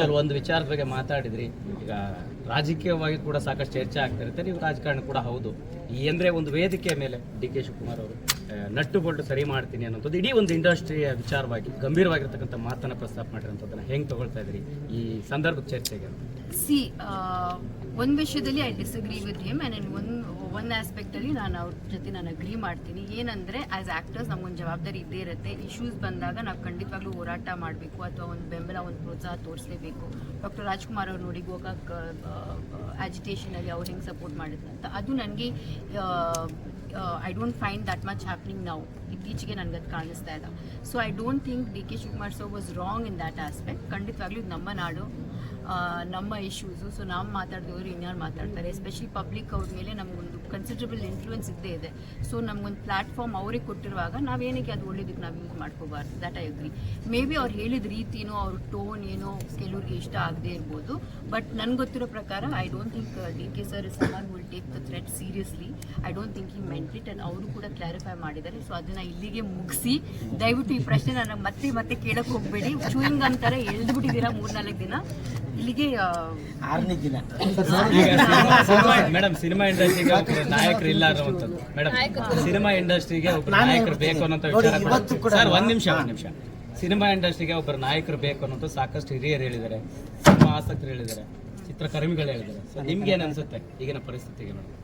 Sir, ಒಂದು ವಿಚಾರದ ಬಗ್ಗೆ ಮಾತಾಡಿದ್ರಿ. ಈಗ ರಾಜಕೀಯವಾಗಿ ಕೂಡ ಸಾಕಷ್ಟು ಚರ್ಚೆ ಆಗ್ತಾ ನೀವು ರಾಜಕಾರಣ ಕೂಡ ಹೌದು. ಈ ಅಂದ್ರೆ ಒಂದು ವೇದಿಕೆಯ ಮೇಲೆ ಡಿ ಕೆ ಶಿವಕುಮಾರ್ ಅವರು ನಟ್ಟು ಬೋಲ್ಟ್ ಸರಿ ಮಾಡ್ತೀನಿ ಅನ್ನೋದು ಇಡೀ ಒಂದು ಇಂಡಸ್ಟ್ರಿಯ ವಿಚಾರವಾಗಿ, ಗಂಭೀರವಾಗಿರ್ತಕ್ಕಂಥ ಮಾತನ್ನ ಪ್ರಸ್ತಾಪ ಮಾಡಿರೋದನ್ನ ಹೆಂಗ್ ತಗೊಳ್ತಾ ಇದ್ರಿ ಈ ಸಂದರ್ಭದ ಚರ್ಚೆಗೆ ಸಿ ಒಂದು ವಿಷಯದಲ್ಲಿ I disagree with him and ಒಂದು ಒಂದು ಆಸ್ಪೆಕ್ಟಲ್ಲಿ ನಾನು ಅವ್ರ ಜೊತೆ ನಾನು ಅಗ್ರಿ ಮಾಡ್ತೀನಿ. ಏನಂದರೆ ಆ್ಯಸ್ ಆ್ಯಕ್ಟರ್ಸ್ ನಮಗೊಂದು ಜವಾಬ್ದಾರಿ ಇದ್ದೇ ಇರುತ್ತೆ. ಇಶ್ಯೂಸ್ ಬಂದಾಗ ನಾವು ಖಂಡಿತವಾಗ್ಲೂ ಹೋರಾಟ ಮಾಡಬೇಕು ಅಥವಾ ಒಂದು ಬೆಂಬಲ, ಒಂದು ಪ್ರೋತ್ಸಾಹ ತೋರಿಸಲೇಬೇಕು. ಡಾಕ್ಟರ್ ರಾಜ್ಕುಮಾರ್ ಅವ್ರು ನೋಡಿ ಗೋಕಾಕ್ ಆಜಿಟೇಷನಲ್ಲಿ ಅವ್ರು ಹೆಂಗೆ ಸಪೋರ್ಟ್ ಮಾಡಿದ್ರಂತ ಅದು ನನಗೆ I don't find that much happening ನಾವು ಇತ್ತೀಚೆಗೆ ನನಗೆ ಅದು ಕಾಣಿಸ್ತಾ ಇಲ್ಲ. So I don't think D K Shivakumar sir was wrong in that aspect ಖಂಡಿತವಾಗ್ಲೂ ಇದು ನಮ್ಮ ನಾಡು ಆ, ನಮ್ಮ ಇಶ್ಯೂಸು ಸೊ ನಾವು ಮಾತಾಡಿದವರು ಇನ್ಯಾರು ಮಾತಾಡ್ತಾರೆ ಎಸ್ಪೆಷಲಿ ಪಬ್ಲಿಕ್ ಅವ್ರ ಮೇಲೆ ನಮಗೊಂದು ಕನ್ಸಿಡರಬಲ್ ಇನ್ಫ್ಲೂಯೆನ್ಸ್ ಇದ್ದೇ ಇದೆ ಸೊ ನಮಗೊಂದು ಪ್ಲಾಟ್ಫಾರ್ಮ್ ಅವ್ರಿಗೆ ಕೊಟ್ಟಿರುವಾಗ ನಾವೇನಕ್ಕೆ ಅದು ಒಳ್ಳೇದಕ್ಕೆ ನಾವು ಯೂಸ್ ಮಾಡ್ಕೋಬಾರ್ದು that I agree maybe ಅವ್ರು ಹೇಳಿದ ರೀತಿನೋ ಅವ್ರ ಟೋನ್ ಏನೋ ಕೆಲವ್ರಿಗೆ ಇಷ್ಟ ಆಗದೇ ಇರ್ಬೋದು ಬಟ್ ನನಗೆ ಗೊತ್ತಿರೋ ಪ್ರಕಾರ I don't think D K sir summon will take the threat seriously I don't think he meant it and ಅವರು ಕೂಡ ಕ್ಲಾರಿಫೈ ಮಾಡಿದ್ದಾರೆ ಸೊ ಅದನ್ನ ಇಲ್ಲಿಗೆ ಮುಗಿಸಿ ದಯವಿಟ್ಟು ಈ ಪ್ರಶ್ನೆ ನನಗೆ ಮತ್ತೆ ಮತ್ತೆ ಕೇಳಕ್ಕೆ ಹೋಗಬೇಡಿ ಚೂಯಿಂಗ್ ಅಂತಾರೆ ಎಳ್ದುಬಿಟ್ಟಿದ್ದೀರಾ ಮೂರು ನಾಲ್ಕು ದಿನ ಇಲ್ಲಿಗೆ ಆರನೇ ದಿನ ಮೇಡಮ್ ಸಿನಿಮಾ ಇಂಡಸ್ಟ್ರಿಗೆ ನಾಯಕರು ಇಲ್ಲ ಅನ್ನುವಂಥದ್ದು. ಮೇಡಮ್ ಸಿನಿಮಾ ಇಂಡಸ್ಟ್ರಿಗೆ ಒಬ್ಬ ನಾಯಕರು ಬೇಕು ಅನ್ನೋ ನೋಡಿ, ವಿಚಾರ ಇವತ್ತು ಕೂಡ. ಸರ್ ಒಂದ್ ನಿಮಿಷ ಒಂದ್ ನಿಮಿಷ. ಸಿನಿಮಾ ಇಂಡಸ್ಟ್ರಿಗೆ ಒಬ್ಬರು ನಾಯಕರು ಬೇಕು ಅನ್ನೋದು ಸಾಕಷ್ಟು ಹಿರಿಯರು ಹೇಳಿದ್ದಾರೆ. ಸಿನಿಮಾ ಆಸಕ್ತರು ಹೇಳಿದ್ದಾರೆ. ಚಿತ್ರಕರ್ಮಿಗಳು ಹೇಳಿದ್ದಾರೆ. ಸೊ ನಿಮ್ಗೆ ಏನ್ ಅನ್ಸುತ್ತೆ ಈಗಿನ ಪರಿಸ್ಥಿತಿಗೆ ನೋಡಿ?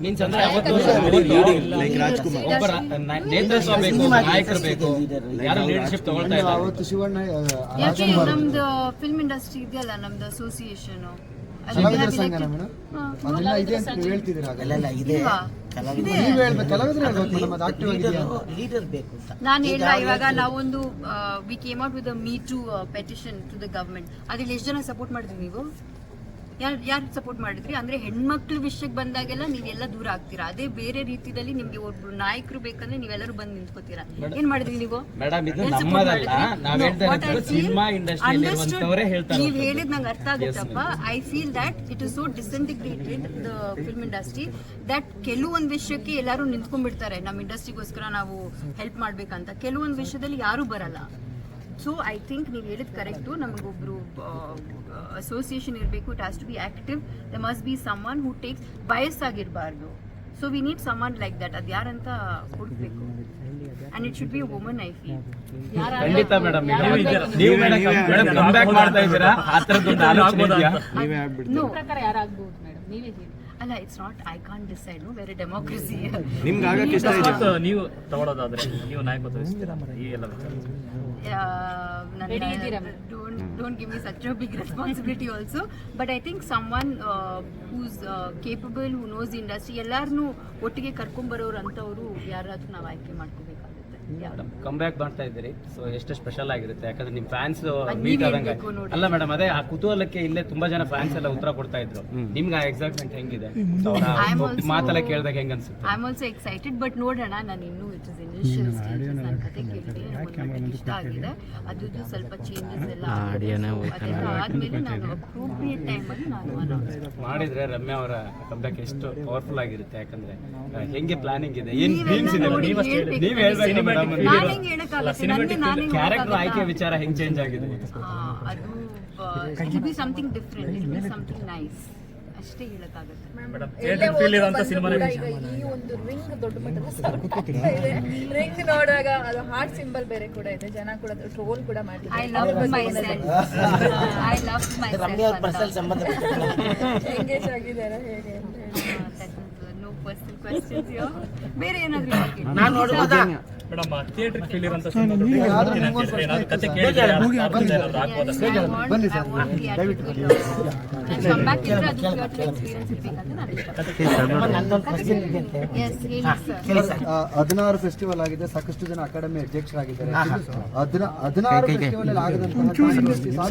ಮೀನ್ಸ್ ಅಂದ್ರೆ ಅವತ್ತು ಒಬ್ಬರ ನ- ನೇತೃತ್ವ ಬೇಕು ನಾಯಕರು ಬೇಕು. ಯಾರು ಲೀಡರ್ಶಿಪ್ ತಗೊಳ್ತಾ ಇಲ್ಲ? ನಮ್ದು ಫಿಲ್ಮ್ ಇಂಡಸ್ಟ್ರಿ ಇದೆಯಲ್ಲ ನಮ್ದು ಅಸೋಸಿಯೇಷನ್ ಕಲಾವಿದರ ಸಂಘನ ಮೇಡಮ್? ಅದೆಲ್ಲ ಇದೆ ಅಂತ ನೀವು ಹೇಳ್ತಿದ್ದೀರಾ ಹಾಗಾದ್ರೆ. ಅಲ್ಲೆಲ್ಲ ಇದೆ. ಇಲ್ವಾ? ಕಲಾವಿದ ನೀವು ಹೇಳ್ಬೇಕು ಕಲಾವಿದ್ರೆ ಹೇಳ್ಬೇಕು ಮೇಡಮ್ ಅದು ಆಕ್ಟಿವ್ ಆಗಿದೆಯಾ? ಲೀಡರ್ ಬೇಕು ಅಂತ. ನಾನು ಹೇಳ್ದ ಇವಾಗ ನಾವೊಂದು we came out with me to petition to the government ಅದ್ರಲ್ಲಿ ಎಷ್ಟು ಜನ ಸಪೋರ್ಟ್ ಮಾಡಿದ್ರಿ ನೀವು? ಯಾರು ಯಾರು ಸಪೋರ್ಟ್ ಮಾಡಿದ್ರಿ? ಅಂದ್ರೆ ಹೆಣ್ಮಕ್ಳ ವಿಷಯಕ್ಕೆ ಬಂದಾಗೆಲ್ಲ ನೀವೆಲ್ಲ ದೂರ ಆಗ್ತೀರಾ? ಅದೇ ಬೇರೆ ರೀತಿಯಲ್ಲಿ ನಿಮ್ಗೆ ಒಬ್ರು ನಾಯಕರು ಬೇಕಂದ್ರೆ ನೀವೆಲ್ಲರೂ ಬಂದು ನಿಂತ್ಕೋತೀರಾ? ಏನ್ ಮಾಡಿದ್ರಿ ನೀವು? ನಾವ್. ಹೇಳಿದ್ ನಂಗೆ ಅರ್ಥ ಆಗುತ್ತಪ್ಪ I feel that it is so disintegrated the film industry that ಕೆಲವೊಂದು ವಿಷಯಕ್ಕೆ ಎಲ್ಲರೂ ನಿಂತ್ಕೊಂಡ್ಬಿಡ್ತಾರೆ. ನಮ್ಮ ಇಂಡಸ್ಟ್ರಿಗೋಸ್ಕರ ನಾವು ಹೆಲ್ಪ್ ಮಾಡ್ಬೇಕಂತ. ಕೆಲವೊಂದು ವಿಷಯದಲ್ಲಿ ಯಾರು ಬರಲ್ಲ. ಸೊ ಐ ಥಿಂಕ್ ನೀವು ಹೇಳಿದ್ ಕರೆಕ್ಟು ನಮಗೊಬ್ರು ಅಸೋಸಿಯೇಷನ್ ಇರಬೇಕು it has to be active the must be someone who takes bias ಆಗಿರಬಾರ್ದು. So we need someone like that ಅದು ಯಾರಂತ ಹುಡುಕ್ಬೇಕು and it should be woman I feel ಖಂಡಿತ ಮೇಡಮ್ ನೀವು madam comeback ಮಾಡ್ತಾ ಇದ್ದೀರಾ? ಆ ಥರದ್ದೊಂದು ಆಲೋಚನೆ ಇದೆಯಾ? ಪ್ರಕಾರ ಯಾರಾಗ್ಬೋದು ನೀವೇ ಹೇಳಿ ಅಲ್ಲ it's not I can decide no very democracy ನಿಮ್ಗೆ ಆಗಕ್ಕೆ ಇಷ್ಟ ಇದೆ? ನೀವು ತಗೊಳ್ಳೋದಾದ್ರೆ ನೀವು ನಾಯಕತ್ವ ವಹಿಸ್ತೀರಾ ಈ ಎಲ್ಲ ವಿಚಾರ? Don't such a big responsibility also. But i think someone uh, who's uh, capable who knows the industry ಎಲ್ಲಾರನ್ನೂ ಒಟ್ಟಿಗೆ ಕರ್ಕೊಂಬರೋರು ಅಂಥವ್ರು ಯಾರಾದ್ರೂ ನಾವು ಆಯ್ಕೆ ಮಾಡ್ಕೋಬೇಕಾಗುತ್ತೆ ಯಾರು ಬ್ಯಾಕ್ ಮಾಡ್ತಾ ಇದ್ದೀರಿ. ಸೊ ಎಷ್ಟು ಸ್ಪೆಷಲ್ ಆಗಿರುತ್ತೆ. ಯಾಕಂದ್ರೆ ನಿಮ್ ಫ್ಯಾನ್ಸ್ ಮೀಟ್ ನೀವ್ ಆದಂಗೆ. ಅಲ್ಲ ಮೇಡಮ್ ಅದೇ ಆ ಕುತೂಹಲಕ್ಕೆ ಇಲ್ಲೇ ತುಂಬಾ ಜನ ಫ್ಯಾನ್ಸ್ ಎಲ್ಲ ಉತ್ತರ ಕೊಡ್ತಾ ಇದ್ರು. ನಿಮ್ಗೆ ಆ ಎಕ್ಸೈಟ್ಮೆಂಟ್ ಹೆಂಗಿದೆ? ಮಾತೆಲ್ಲ ಕೇಳಿದಾಗ ಹೆಂಗ್ ಅನ್ಸುತ್ತೆ? I am also excited but ನೋಡೋಣ. ನಾನು ಇನ್ನೂ ಇಟ್ ಇಸ್ ಇನಿಷಿಯಲ್ ಸ್ಟೇಜಸ್ ನನ್ನ ಕತೆ ಕೇಳಿದೆ ನನಗೆ ಇಷ್ಟ ಆಗಿದೆ. ಅದ್ರದ್ದು ಸ್ವಲ್ಪ ಚೇಂಜಸ್ ಎಲ್ಲ ಅದೆಲ್ಲ ಆದ್ಮೇಲೆ ನಾನು ಅಪ್ರೋಪ್ರಿಯೇಟ್ ಟೈಮಲ್ಲಿ ನಾನು ಮಾಡಿದ್ರೆ ರಮ್ಯಾ ಅವರ ಕಮ್ಬ್ಯಾಕ್ ಎಷ್ಟು ಪವರ್ಫುಲ್ ಆಗಿರುತ್ತೆ. ಯಾಕಂದ್ರೆ ಹೆಂಗೆ ಪ್ಲಾನಿಂಗ್ ಇದೆ? ಏನ್ ಡ್ರೀಮ್ಸ್ ಇದೆ? ನೋಡಿ, ನೀವ್ ಹೇಳ್ಬೇಕು. ಕ್ಯಾರೆಕ್ಟರ್ ಆಯ್ಕೆ ವಿಚಾರ ಹೆಂಗ್ ಚೇಂಜ್ ಆಗಿದೆ ಆ, ಅದು it be something different it be something nice ಅಷ್ಟೇ ಹೇಳಕ್ಕಾಗತ್ತೆ. ಈ ಒಂದು ರಿಂಗ್ ದೊಡ್ಡ ಮಟ್ಟದ ರಿಂಗ್ ನೋಡುವಾಗ ಅದು ಹಾರ್ಟ್ ಸಿಂಬಲ್ ಬೇರೆ ಕೂಡ ಇದೆ. ಜನ ಕೂಡ ಟ್ರೋಲ್ ಕೂಡ I love myself I love my Ramya ಅವ್ರ ಪರ್ಸನಲ್ ಸೆಲ್ಫ್ ಸಂಬಂಧ ಎಂಗೇಜ್ ಆಗಿದ್ದಾರೆ ಹೇಗೆ ಅಂತ ಹೇಳಿ. ನೋ ಪರ್ಸನಲ್ ಕ್ವೆಶ್ಚನ್ಸ್ ಬೇರೆ ಏನಾದ್ರು ಕೇಳಿ. ನಾನು ನೋಡ್ಬೋದಾ? ಮೇಡಮ್ ಥಿಯೇಟರ್ ಫೀಲ್ ಇರುವಂತ ಏನಾದ್ರು ಕತೆ ಕೇಳಿದ್ರೆ ಹದಿನಾರು ಫೆಸ್ಟಿವಲ್ ಆಗಿದೆ ಸಾಕಷ್ಟು ಜನ ಅಕಾಡೆಮಿ ಅಧ್ಯಕ್ಷರಾಗಿದ್ದಾರೆ ಹದಿನ ಹದಿನಾರು ಫೆಸ್ಟಿವಲ್ ಆಗದಂತಹ